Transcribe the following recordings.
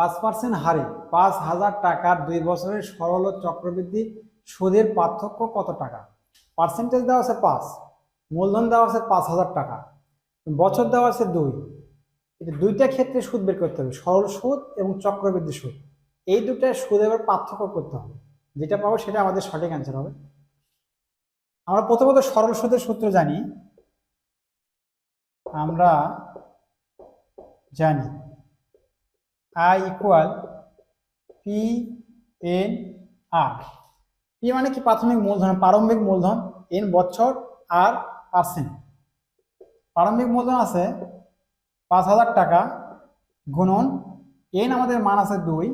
পাঁচ পার্সেন্ট হারে পাঁচ হাজার টাকার দুই বছরের সরল ও চক্রবৃদ্ধি সুদের পার্থক্য কত টাকা? পার্সেন্টেজ দেওয়া আছে পাঁচ, মূলধন দেওয়া আছে পাঁচ হাজার টাকা, বছর দেওয়া আছে দুই। এটা দুইটা ক্ষেত্রে সুদ বের করতে হবে, সরল সুদ এবং চক্রবৃদ্ধি সুদ। এই দুটা সুদ এবার পার্থক্য করতে হবে। যেটা পাবো সেটা আমাদের সঠিক অ্যান্সার হবে। আমরা প্রথমত সরল সুদের সূত্র জানি। আমরা জানি I equal P N R P মানে কি প্রাথমিক মূলধন? প্রারম্ভিক মূলধন এন বছর আর পার্সেন্ট প্রারম্ভিক মূলধন আছে পাঁচ হাজার টাকা গুণন এন আমাদের মান আছে দুই,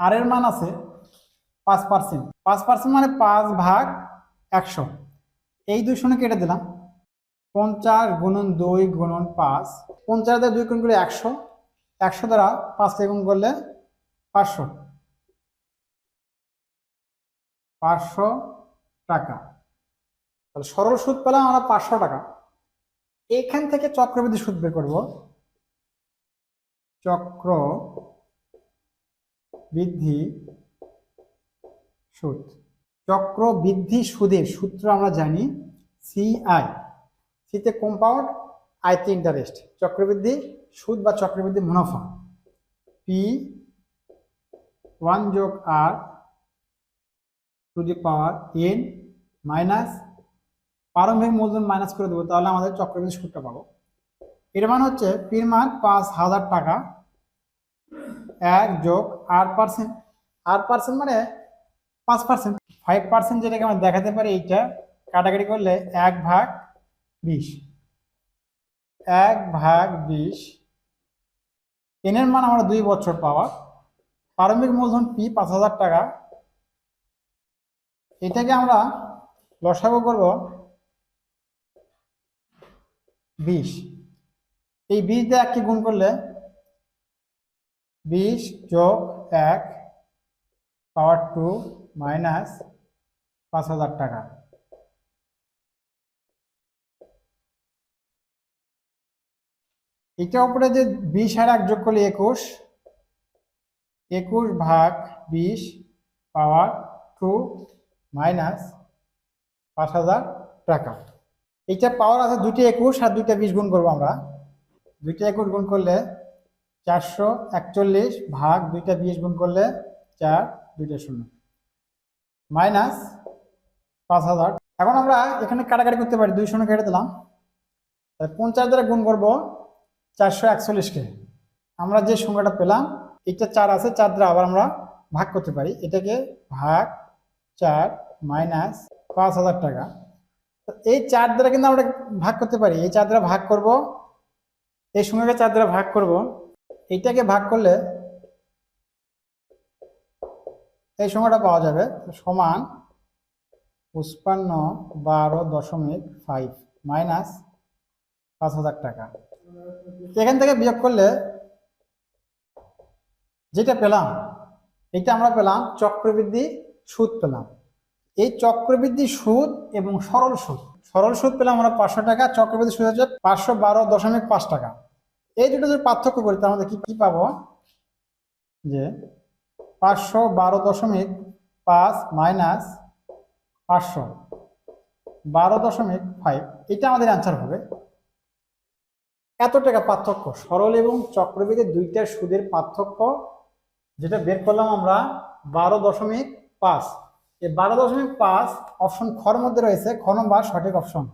আর এর মান আছে পাঁচ পার্সেন্ট পাঁচ পার্সেন্ট মানে পাঁচ ভাগ একশো। এই দুই শূন্য কেটে দিলাম। পঞ্চাশ গুণন দুই গুণন পাঁচ। পঞ্চাশ দুই গুণ করলে একশো। একশো দ্বারা পাঁচকে গুণ করলে পাঁচশো। পাঁচশো টাকা। তাহলে সরল সুদ পেলাম আমরা পাঁচশো টাকা। এখান থেকে চক্রবৃদ্ধি সুদ বের করব। চক্র বৃদ্ধি সুদ। চক্র বৃদ্ধি সুদের সূত্র আমরা জানি সিআই সিতে কম্পাউন্ড আইতে ইন্টারেস্ট চক্রবৃদ্ধি সুদ বা চক্রবৃদ্ধি মুনাফা। পি ওয়ান যোগ R two the power N minus প্রারম্ভিক মূলধন মাইনাস করে দেবো, তাহলে আমাদের চক্রবৃদ্ধি সুদটা পাবো। এর মান হচ্ছে পির মান পাঁচ হাজার টাকা, এক যোগ আট পার্সেন্ট আট পার্সেন্ট মানে পাঁচ পার্সেন্ট ফাইভ পার্সেন্ট যেটাকে আমরা দেখাতে পারি এইটা কাটাকাটি করলে এক ভাগ বিশ। এক ভাগ বিশ এনের মান আমরা দুই বছর পাওয়া। প্রারম্ভিক মূলধন পি পাঁচ হাজার টাকা। এটাকে আমরা লসাগু করব বিশ। এই বিশ দিয়ে এককে গুণ করলে বিশ যোগ এক পাওয়ার টু মাইনাস পাঁচ হাজার টাকা। এটা উপরে যে বিশ আর এক যোগ করলে একুশ একুশ ভাগ বিশ পাওয়ার টু মাইনাস পাঁচ হাজার টাকা। এইটা পাওয়ার আছে দুইটা একুশ আর দুইটা বিশ গুণ করব আমরা। দুইটা একুশ গুণ করলে চারশো একচল্লিশ ভাগ দুইটা বিশ গুণ করলে চার, দুইটা শূন্য। মাইনাস পাঁচ হাজার। এখন আমরা এখানে কাটাকাটি করতে পারি, দুই শূন্য কেটে দিলাম। পঞ্চাশ দ্বারা গুণ করব চারশো একচল্লিশকে। আমরা যে সংখ্যাটা পেলাম, এটা চার আছে চার দ্বারা আবার আমরা ভাগ করতে পারি। এটাকে ভাগ চার মাইনাস পাঁচ হাজার টাকা। তো এই চার দ্বারা কিন্তু আমরা ভাগ করতে পারি। এই চার দ্বারা ভাগ করব, এই সংখ্যাকে চার দ্বারা ভাগ করব। এইটাকে ভাগ করলে এই সংখ্যাটা পাওয়া যাবে সমান পঁচপান্ন বারো দশমিক ফাইভ মাইনাস পাঁচ হাজার টাকা। এখান থেকে বিয়োগ করলে যেটা পেলাম, এটা আমরা পেলাম চক্রবৃদ্ধি সুদ পেলাম। এই চক্রবৃদ্ধি সুদ এবং সরল সুদ। সরল সুদ পেলাম আমরা পাঁচশো টাকা, চক্রবৃদ্ধি সুদ হচ্ছে পাঁচশো বারো দশমিক পাঁচ টাকা। এই দুটো যদি পার্থক্য করি তার মধ্যে কি কি পাবো? যে পাঁচশো বারো দশমিক পাঁচ মাইনাস পাঁচশো বারো দশমিক ফাইভ এটা আমাদের অ্যান্সার হবে। এত টাকা পার্থক্য? সরল এবং চক্রবৃদ্ধি দুইটার সুদের পার্থক্য যেটা বের করলাম আমরা বারো দশমিক পাঁচ। এই বারো দশমিক পাঁচ অপশন খর মধ্যে রয়েছে খ বা সঠিক অপশন